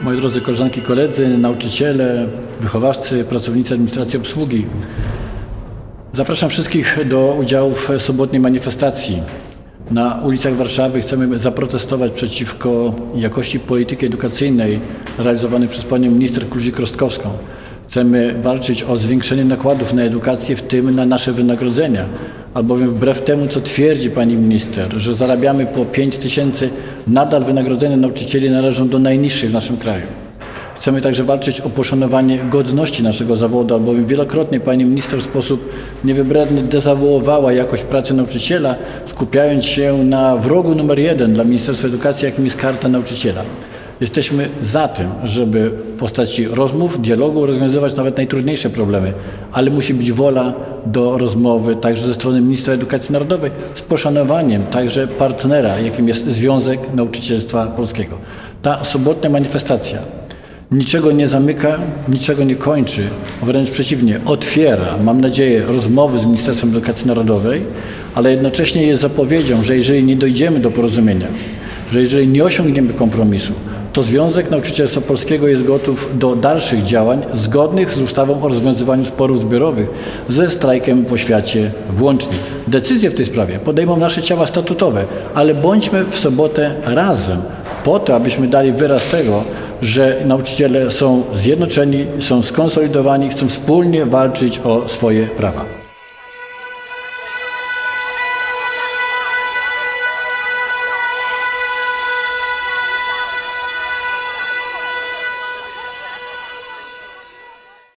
Moi drodzy koleżanki koledzy, nauczyciele, wychowawcy, pracownicy administracji obsługi. Zapraszam wszystkich do udziału w sobotniej manifestacji. Na ulicach Warszawy chcemy zaprotestować przeciwko jakości polityki edukacyjnej realizowanej przez panią minister Kluzik-Rostkowską. Chcemy walczyć o zwiększenie nakładów na edukację, w tym na nasze wynagrodzenia, albowiem wbrew temu, co twierdzi pani minister, że zarabiamy po 5 tysięcy, nadal wynagrodzenia nauczycieli należą do najniższych w naszym kraju. Chcemy także walczyć o poszanowanie godności naszego zawodu, albowiem wielokrotnie pani minister w sposób niewybredny dezawuowała jakość pracy nauczyciela, skupiając się na wrogu numer jeden dla Ministerstwa Edukacji, jakim jest karta nauczyciela. Jesteśmy za tym, żeby w postaci rozmów, dialogu rozwiązywać nawet najtrudniejsze problemy, ale musi być wola do rozmowy także ze strony ministra edukacji narodowej z poszanowaniem także partnera, jakim jest Związek Nauczycielstwa Polskiego. Ta sobotnia manifestacja niczego nie zamyka, niczego nie kończy, wręcz przeciwnie, otwiera, mam nadzieję, rozmowy z Ministerstwem Edukacji Narodowej, ale jednocześnie jest zapowiedzią, że jeżeli nie dojdziemy do porozumienia, że jeżeli nie osiągniemy kompromisu, to Związek Nauczycielstwa Polskiego jest gotów do dalszych działań zgodnych z ustawą o rozwiązywaniu sporów zbiorowych ze strajkiem w oświacie włącznie. Decyzje w tej sprawie podejmą nasze ciała statutowe, ale bądźmy w sobotę razem po to, abyśmy dali wyraz tego, że nauczyciele są zjednoczeni, są skonsolidowani, chcą wspólnie walczyć o swoje prawa.